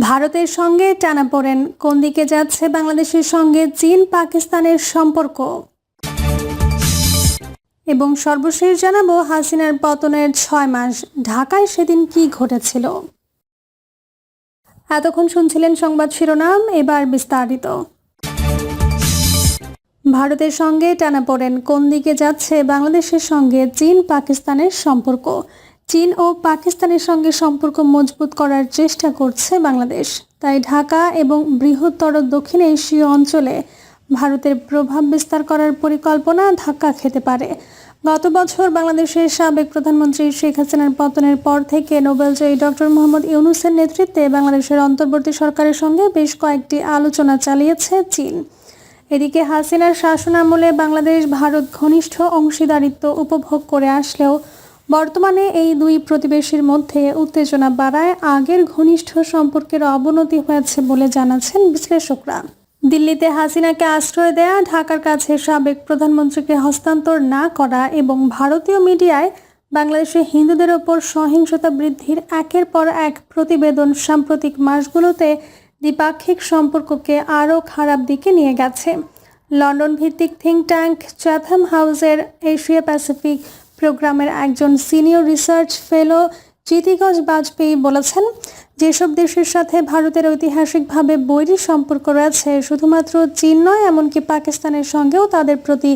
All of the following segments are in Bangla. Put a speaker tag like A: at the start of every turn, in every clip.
A: ভারতের সঙ্গে টানাপোড়েন কোন দিকে যাচ্ছে বাংলাদেশের সঙ্গে চীন, পাকিস্তানের সম্পর্ক? এবং সর্বশেষ জানাব হাসিনার পতনের ছয় মাস, ঢাকায় সেদিন কি ঘটেছিল? এতক্ষণ শুনছিলেন সংবাদ শিরোনাম, এবার বিস্তারিত। ভারতের সঙ্গে টানাপোড়েন কোন দিকে যাচ্ছে বাংলাদেশের সঙ্গে চীন, পাকিস্তানের সম্পর্ক? চীন ও পাকিস্তানের সঙ্গে সম্পর্ক মজবুত করার চেষ্টা করছে বাংলাদেশ। তাই ঢাকা এবং বৃহত্তর দক্ষিণ এশীয় অঞ্চলে ভারতের প্রভাব বিস্তার করার পরিকল্পনা ধাক্কা খেতে পারে। গত বছর বাংলাদেশের সাবেক প্রধানমন্ত্রী শেখ হাসিনার পতনের পর থেকে নোবেলজয়ী ডক্টর মোহাম্মদ ইউনুসের নেতৃত্বে বাংলাদেশের অন্তর্বর্তী সরকারের সঙ্গে বেশ কয়েকটি আলোচনা চালিয়েছে চীন। এদিকে হাসিনার শাসনামলে বাংলাদেশ ভারত ঘনিষ্ঠ অংশীদারিত্ব উপভোগ করে আসলেও বর্তমানে এই দুই প্রতিবেশীর মধ্যে উত্তেজনা বাড়ায় আগের ঘনিষ্ঠ সম্পর্কের অবনতি হয়েছে বলে জানাচ্ছেন বিশ্লেষকরা। দিল্লিতে হাসিনাকে আশ্রয় দেয়া ঢাকার কাছে সাবেক প্রধানমন্ত্রীকে হস্তান্তর না করা এবং ভারতীয় মিডিয়ায় বাংলাদেশে হিন্দুদের ওপর সহিংসতা বৃদ্ধির একের পর এক প্রতিবেদন সাম্প্রতিক মাসগুলোতে দ্বিপাক্ষিক সম্পর্ককে আরও খারাপ দিকে নিয়ে গেছে। লন্ডন ভিত্তিক থিঙ্ক ট্যাঙ্ক চ্যাথাম হাউসের এশিয়া প্যাসিফিক প্রোগ্রামের একজন সিনিয়র রিসার্চ ফেলো জিতিগজ বাজপেয়ী বলেছেন, যেসব দেশের সাথে ভারতের ঐতিহাসিকভাবে বৈরী সম্পর্ক রয়েছে, শুধুমাত্র চীন নয়, এমনকি পাকিস্তানের সঙ্গেও তাদের প্রতি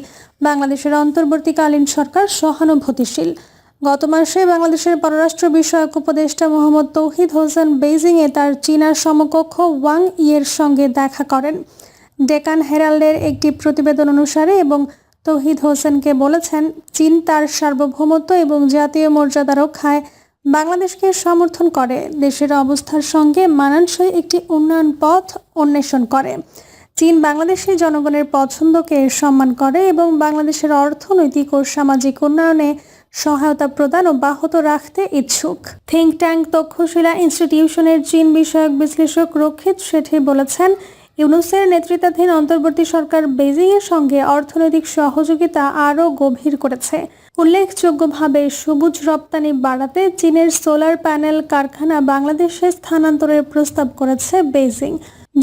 A: বাংলাদেশের অন্তর্বর্তীকালীন সরকার সহানুভূতিশীল। গত মাসে বাংলাদেশের পররাষ্ট্র বিষয়ক উপদেষ্টা মোহাম্মদ তৌহিদ হোসেন বেইজিংয়ে তার চীনার সমকক্ষ ওয়াং ইয়ের সঙ্গে দেখা করেন। ডেকান হেরাল্ডের একটি প্রতিবেদন অনুসারে এবং তৌহিদ হোসেনকে বলেছেন, চীন তার সার্বভৌমত্ব এবং জাতীয় মর্যাদা রক্ষায় বাংলাদেশকে সমর্থন করে। দেশের অবস্থার সঙ্গে মানানসই একটি উন্নয়ন পথ অন্বেষণ করে। চীন বাংলাদেশের জনগণের পছন্দকে সম্মান করে এবং বাংলাদেশের অর্থনৈতিক ও সামাজিক উন্নয়নে সহায়তা প্রদান অব্যাহত রাখতে ইচ্ছুক। থিঙ্ক ট্যাঙ্ক তক্ষশিলা ইনস্টিটিউশনের চীন বিষয়ক বিশ্লেষক রক্ষিত শেঠি বলেছেন ইউনুসের নেতৃত্বাধীন অন্তর্বর্তী সরকার বেজিংয়ের সঙ্গে অর্থনৈতিক সহযোগিতা আরও গভীর করেছে। উল্লেখযোগ্যভাবে সবুজ রপ্তানি বাড়াতে চীনের সোলার প্যানেল কারখানা বাংলাদেশে স্থানান্তরের প্রস্তাব করেছে বেইজিং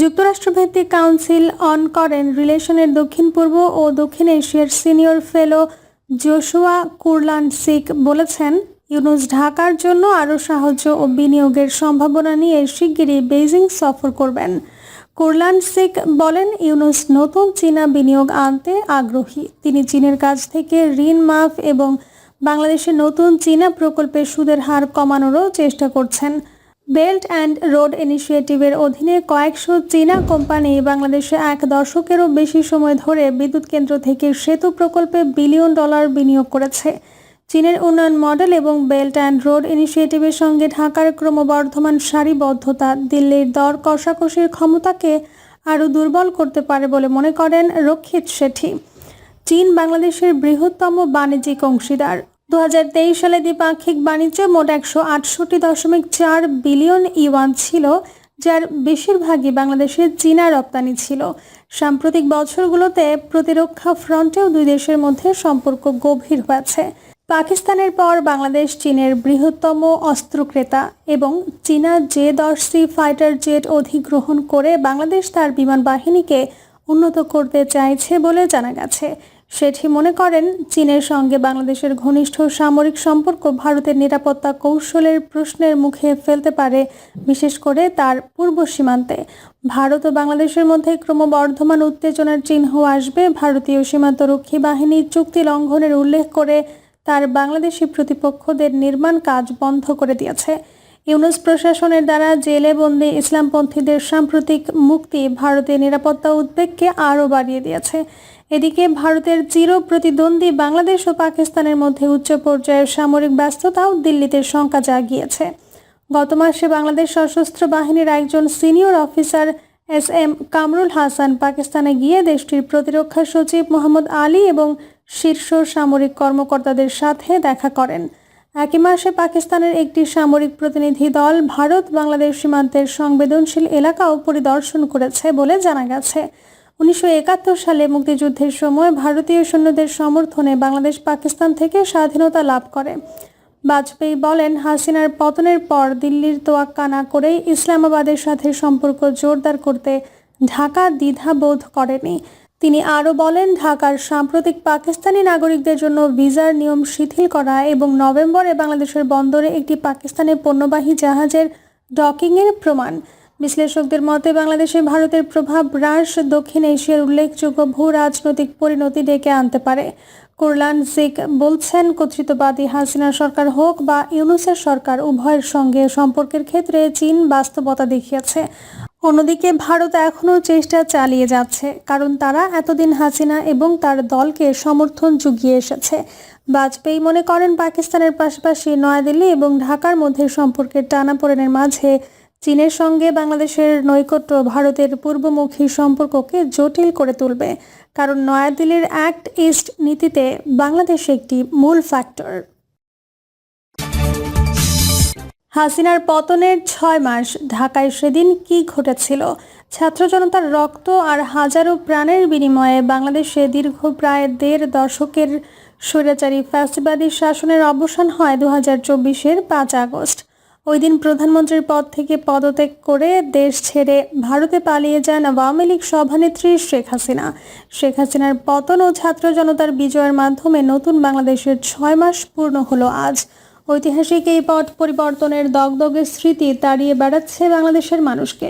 A: যুক্তরাষ্ট্রভিত্তিক কাউন্সিল অন করেন রিলেশনের দক্ষিণ পূর্ব ও দক্ষিণ এশিয়ার senior fellow Joshua Kurlantzick বলেছেন, ইউনুস ঢাকার জন্য আরও সাহায্য ও বিনিয়োগের সম্ভাবনা নিয়ে শিগগিরই বেইজিং সফর করবেন। কুরলান সিক বলেন, ইউনুস নতুন চীনা বিনিয়োগ আনতে আগ্রহী। তিনি চীনের কাছ থেকে ঋণ মাফ এবং বাংলাদেশের নতুন চীনা প্রকল্পের সুদের হার কমানোরও চেষ্টা করছেন। বেল্ট অ্যান্ড রোড ইনিশিয়েটিভের অধীনে কয়েকশো চীনা কোম্পানি বাংলাদেশে এক দশকেরও বেশি সময় ধরে বিদ্যুৎ কেন্দ্র থেকে সেতু প্রকল্পে বিলিয়ন ডলার বিনিয়োগ করেছে। চীনের উন্নয়ন মডেল এবং বেল্ট অ্যান্ড রোড ইনিশিয়েটিভের সঙ্গে ঢাকার ক্রমবর্ধমান সারিবদ্ধতা দিল্লির দর কষাকষির ক্ষমতাকে আরও দুর্বল করতে পারে বলে মনে করেন রক্ষিত শেঠি। চীন বাংলাদেশের বৃহত্তম বাণিজ্যিক অংশীদার। দুহাজার তেইশ সালে দ্বিপাক্ষিক বাণিজ্য মোট একশো আটষট্টি দশমিক চার বিলিয়ন ইওয়ান ছিল, যার বেশিরভাগই বাংলাদেশের চীনা রপ্তানি ছিল। সাম্প্রতিক বছরগুলোতে প্রতিরক্ষা ফ্রন্টেও দুই দেশের মধ্যে সম্পর্ক গভীর হয়েছে। পাকিস্তানের পর বাংলাদেশ চীনের বৃহত্তম অস্ত্র ক্রেতা এবং চীনা জে দশ সি ফাইটার জেট অধিগ্রহণ করে বাংলাদেশ তার বিমান বাহিনীকে উন্নত করতে চাইছে বলে জানা গেছে। সেটি মনে করেন, চীনের সঙ্গে বাংলাদেশের ঘনিষ্ঠ সামরিক সম্পর্ক ভারতের নিরাপত্তা কৌশলের প্রশ্নের মুখে ফেলতে পারে, বিশেষ করে তার পূর্ব সীমান্তে। ভারত ও বাংলাদেশের মধ্যে ক্রমবর্ধমান উত্তেজনার চিহ্ন আসবে। ভারতীয় সীমান্তরক্ষী বাহিনীর চুক্তি লঙ্ঘনের উল্লেখ করে তার বাংলাদেশি প্রতিপক্ষদের নির্মাণ কাজ বন্ধ করে দিয়েছে। ইউনুস প্রশাসনের দ্বারা জেলে বন্দি ইসলামপন্থীদের সাম্প্রতিক মুক্তি ভারতের নিরাপত্তা উদ্বেগকে আরও বাড়িয়ে দিয়েছে। এদিকে ভারতের চির প্রতিদ্বন্দ্বী বাংলাদেশ ও পাকিস্তানের মধ্যে উচ্চ পর্যায়ের সামরিক ব্যস্ততাও দিল্লিতে শঙ্কা জাগিয়েছে। গত মাসে বাংলাদেশ সশস্ত্র বাহিনীর একজন senior officer S M Kamrul Hasan পাকিস্তানে গিয়ে দেশটির প্রতিরক্ষা সচিব মোহাম্মদ আলী এবং শীর্ষ সামরিক কর্মকর্তাদের সাথে দেখা করেন। একই মাসে পাকিস্তানের একটি সামরিক প্রতিনিধি দল ভারত বাংলাদেশ সীমান্তের সংবেদনশীল এলাকাও পরিদর্শন করেছে বলে জানা গেছে। উনিশশো একাত্তর সালে মুক্তিযুদ্ধের সময় ভারতীয় সৈন্যদের সমর্থনে বাংলাদেশ পাকিস্তান থেকে স্বাধীনতা লাভ করে। বাজপেয়ী বলেন, হাসিনার পতনের পর দিল্লির তোয়াক্কা না করেই ইসলামাবাদের সাথে সম্পর্ক জোরদার করতে ঢাকা দ্বিধাবোধ করেনি। তিনি আরও বলেন, ঢাকার সাম্প্রতিক পাকিস্তানি নাগরিকদের জন্য ভিসার নিয়ম শিথিল করা এবং নভেম্বরে বাংলাদেশের বন্দরে একটি পাকিস্তানের পণ্যবাহী জাহাজের ডকিংয়ের প্রমাণ। বিশ্লেষকদের মতে, বাংলাদেশে ভারতের প্রভাব হ্রাস দক্ষিণ এশিয়ার উল্লেখযোগ্য ভূ রাজনৈতিক পরিণতি ডেকে আনতে পারে। কুরলান জিক বলছেন, কর্তৃত্ববাদী হাসিনা সরকার হোক বা ইউনুসের সরকার, উভয়ের সঙ্গে সম্পর্কের ক্ষেত্রে চীন বাস্তবতা দেখিয়েছে। অন্যদিকে ভারত এখনও চেষ্টা চালিয়ে যাচ্ছে, কারণ তারা এতদিন হাসিনা এবং তার দলকে সমর্থন জুগিয়ে এসেছে। বাজপেয়ী মনে করেন পাকিস্তানের পাশাপাশি নয়াদিল্লি এবং ঢাকার মধ্যে সম্পর্কের টানাপোড়েনের মাঝে চীনের সঙ্গে বাংলাদেশের নৈকট্য ভারতের পূর্বমুখী সম্পর্ককে জটিল করে তুলবে, কারণ নয়াদিল্লির অ্যাক্ট ইস্ট নীতিতে বাংলাদেশ একটি মূল ফ্যাক্টর হাসিনার পতনের ছয় মাস ঢাকায় সেদিন কি ঘটেছিল? ছাত্র জনতার রক্ত আর হাজারো প্রাণের বিনিময়ে বাংলাদেশে দীর্ঘ প্রায় দেড় দশকের স্বৈরাচারী ফ্যাসিবাদী শাসনের অবসান হয় দু হাজার চব্বিশের পাঁচ আগস্ট। ওই দিন প্রধানমন্ত্রীর পদ থেকে পদত্যাগ করে দেশ ছেড়ে ভারতে পালিয়ে যান আওয়ামী লীগ সভানেত্রী শেখ হাসিনা। শেখ হাসিনার পতন ও ছাত্র জনতার বিজয়ের মাধ্যমে নতুন বাংলাদেশের ছয় মাস পূর্ণ হলো আজ। ঐতিহাসিক এই পথ পরিবর্তনের দগদগে স্মৃতি তাড়িয়ে বেড়াচ্ছে বাংলাদেশের মানুষকে।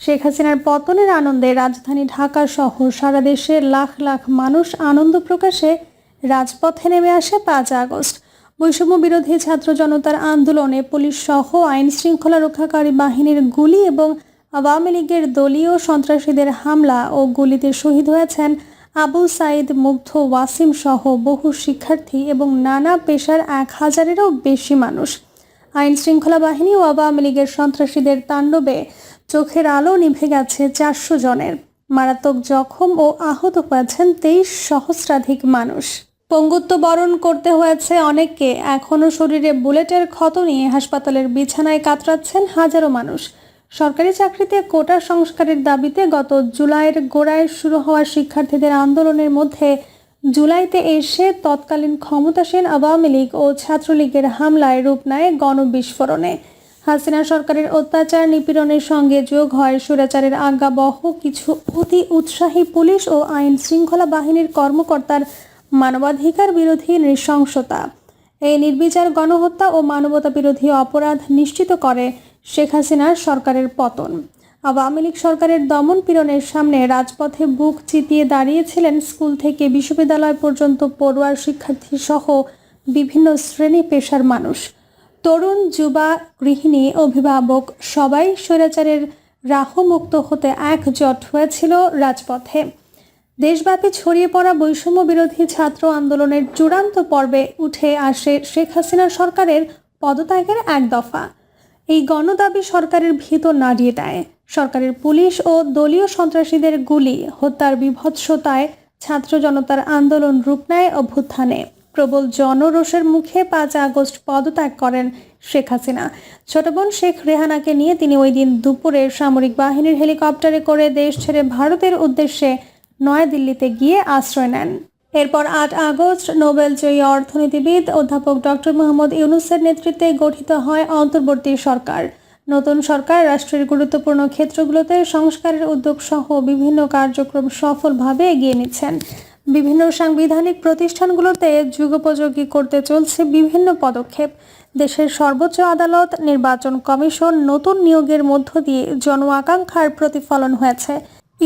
A: শেখ হাসিনার পতনের আনন্দে রাজধানী ঢাকা সহ সারা দেশের লাখ লাখ মানুষ আনন্দ প্রকাশে রাজপথে নেমে আসে পাঁচ আগস্ট। বৈষম্য বিরোধী ছাত্র জনতার আন্দোলনে পুলিশ সহ আইন শৃঙ্খলা রক্ষাকারী বাহিনীর গুলি এবং আওয়ামী লীগের দলীয় সন্ত্রাসীদের হামলা ও গুলিতে শহীদ হয়েছেন আবু সাইদ, মুগ্ধ ওয়াসিম সহ বহু শিক্ষার্থী এবং নানা পেশার এক হাজারেরও বেশি মানুষ। আইন শৃঙ্খলা বাহিনী ও আওয়ামী লীগের সন্ত্রাসীদের তাণ্ডবে চোখের আলো নিভে গেছে চারশো জনের। মারাত্মক জখম ও আহত হয়েছেন তেইশ সহস্রাধিক মানুষ। পঙ্গুত্ব বরণ করতে হয়েছে অনেককে। এখনও শরীরে বুলেটের ক্ষত নিয়ে হাসপাতালের বিছানায় কাতরাচ্ছেন হাজারো মানুষ। সরকারি চাকরিতে কোটা সংস্কারের দাবিতে গত জুলাইয়ের গোড়ায় শুরু হওয়া শিক্ষার্থীদের আন্দোলনের মধ্যে জুলাইতে এসে তৎকালীন ক্ষমতাসীন আওয়ামী লীগ ও ছাত্রলীগের হামলায় রূপ নেয় গণবিস্ফোরণে। হাসিনা সরকারের অত্যাচার নিপীড়নের সঙ্গে যোগ হয় সুরাচারের আজ্ঞাবহ কিছু অতি উৎসাহী পুলিশ ও আইন শৃঙ্খলা বাহিনীর কর্মকর্তার মানবাধিকার বিরোধী নৃশংসতা। এই নির্বিচার গণহত্যা ও মানবতা বিরোধী অপরাধ নিশ্চিত করে শেখ হাসিনার সরকারের পতন। আওয়ামী লীগ সরকারের দমন পীড়নের সামনে রাজপথে বুক চিতিয়ে দাঁড়িয়েছিলেন স্কুল থেকে বিশ্ববিদ্যালয় পর্যন্ত পড়ুয়ার শিক্ষার্থী সহ বিভিন্ন শ্রেণি পেশার মানুষ। তরুণ যুবা গৃহিণী অভিভাবক সবাই স্বৈরাচারের রাহমুক্ত হতে একজট হয়েছিল রাজপথে। দেশব্যাপী ছড়িয়ে পড়া বৈষম্য বিরোধী ছাত্র আন্দোলনের চূড়ান্ত পর্বে উঠে আসে শেখ হাসিনা সরকারের পদত্যাগের এক দফা। এই গণদাবি সরকারের ভিতর নাড়িয়ে দেয়। সরকারের পুলিশ ও দলীয় সন্ত্রাসীদের গুলি, হত্যার বিভৎসতায় ছাত্র জনতার আন্দোলন রূপ নেয় অভ্যুত্থানে। প্রবল জনরোষের মুখে পাঁচ আগস্ট পদত্যাগ করেন শেখ হাসিনা। ছোট বোন শেখ রেহানাকে নিয়ে তিনি ওই দিন দুপুরে সামরিক বাহিনীর হেলিকপ্টারে করে দেশ ছেড়ে ভারতের উদ্দেশ্যে নয়াদিল্লিতে গিয়ে আশ্রয় নেন। এরপর আট আগস্ট নোবেলজয়ী অর্থনীতিবিদ অধ্যাপক ডক্টর মোহাম্মদ ইউনুসের নেতৃত্বে গঠিত হয় অন্তর্বর্তী সরকার। নতুন সরকার রাষ্ট্রের গুরুত্বপূর্ণ ক্ষেত্রগুলোতে সংস্কারের উদ্যোগ সহ বিভিন্ন কার্যক্রম সফলভাবে এগিয়ে নিচ্ছেন। বিভিন্ন সাংবিধানিক প্রতিষ্ঠানগুলোতে যুগোপযোগী করতে চলছে বিভিন্ন পদক্ষেপ। দেশের সর্বোচ্চ আদালত, নির্বাচন কমিশন নতুন নিয়োগের মধ্য দিয়ে জন আকাঙ্ক্ষার প্রতিফলন হয়েছে।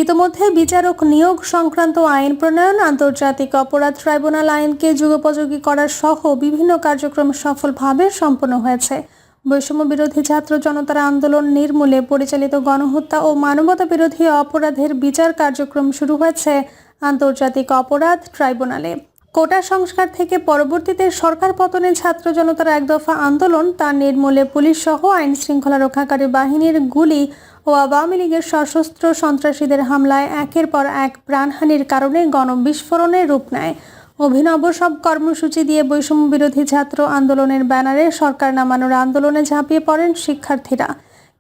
A: ইতোমধ্যে বিচারক নিয়োগ সংক্রান্ত আইন প্রণয়ন, আন্তর্জাতিক অপরাধ ট্রাইব্যুনাল আইনকে যুগোপযোগী করার সহ বিভিন্ন কার্যক্রম সফলভাবে সম্পন্ন হয়েছে। বৈষম্য বিরোধী ছাত্র জনতার আন্দোলন নির্মূলে পরিচালিত গণহত্যা ও মানবতা বিরোধী অপরাধের বিচার কার্যক্রম শুরু হয়েছে আন্তর্জাতিক অপরাধ ট্রাইব্যুনালে। কোটা সংস্কার থেকে পরবর্তীতে সরকার পতনে ছাত্র জনতার এক দফা আন্দোলন তার নির্মূলে পুলিশ সহ আইন শৃঙ্খলা রক্ষাকারী বাহিনীর গুলি ও আওয়ামী লীগের সশস্ত্র সন্ত্রাসীদের হামলায় একের পর এক প্রাণহানির কারণে গণবিস্ফোরণের রূপ নেয়। অভিনব সব কর্মসূচি দিয়ে বৈষম্য বিরোধী ছাত্র আন্দোলনের ব্যানারে সরকার নামানোর আন্দোলনে ঝাঁপিয়ে পড়েন শিক্ষার্থীরা।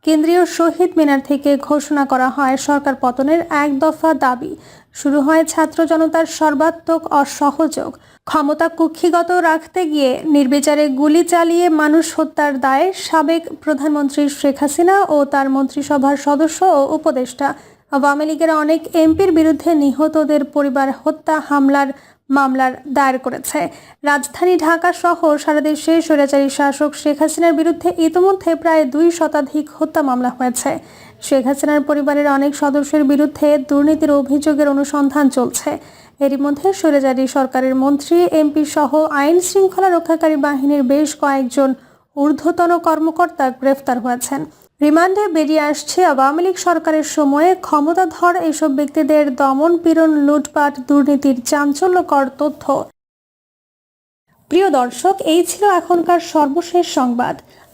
A: কেন্দ্রীয় শহীদ মিনার থেকে ঘোষণা করা হয় সরকার পতনের এক দফা দাবি। শুরু হয় ছাত্র জনতার সর্বাত্মক অসহযোগ। ক্ষমতা কুক্ষিগত রাখতে গিয়ে নির্বিচারে গুলি চালিয়ে মানুষ হত্যার দায়ে সাবেক প্রধানমন্ত্রী শেখ হাসিনা ও তার মন্ত্রিসভার সদস্য ও উপদেষ্টা। আওয়ামী লীগের অনেক এমপির বিরুদ্ধে নিহতদের পরিবার হত্যা হামলার মামলার দায়ের করেছে। রাজধানী ঢাকা সহ সারা দেশে স্বৈরাচারী শাসক শেখ হাসিনার বিরুদ্ধে ইতিমধ্যে প্রায় দুই শতাধিক হত্যা মামলা হয়েছে। শেখ হাসিনার পরিবারের অনেক সদস্যের বিরুদ্ধে দুর্নীতির অভিযোগের অনুসন্ধান চলছে। এরই মধ্যে সরেজারি সরকারের মন্ত্রী, এমপি সহ আইন শৃঙ্খলা রক্ষাকারী বাহিনীর বেশ কয়েকজন ঊর্ধ্বতন কর্মকর্তা গ্রেফতার হয়েছেন। রিমান্ডে বেরিয়ে আসছে আওয়ামী লীগ সরকারের সময়ে ক্ষমতাধর এসব ব্যক্তিদের দমন, পীড়ন, লুটপাট, দুর্নীতির চাঞ্চল্যকর তথ্য। প্রিয় দর্শক, এই ছিল এখনকার সর্বশেষ সংবাদ।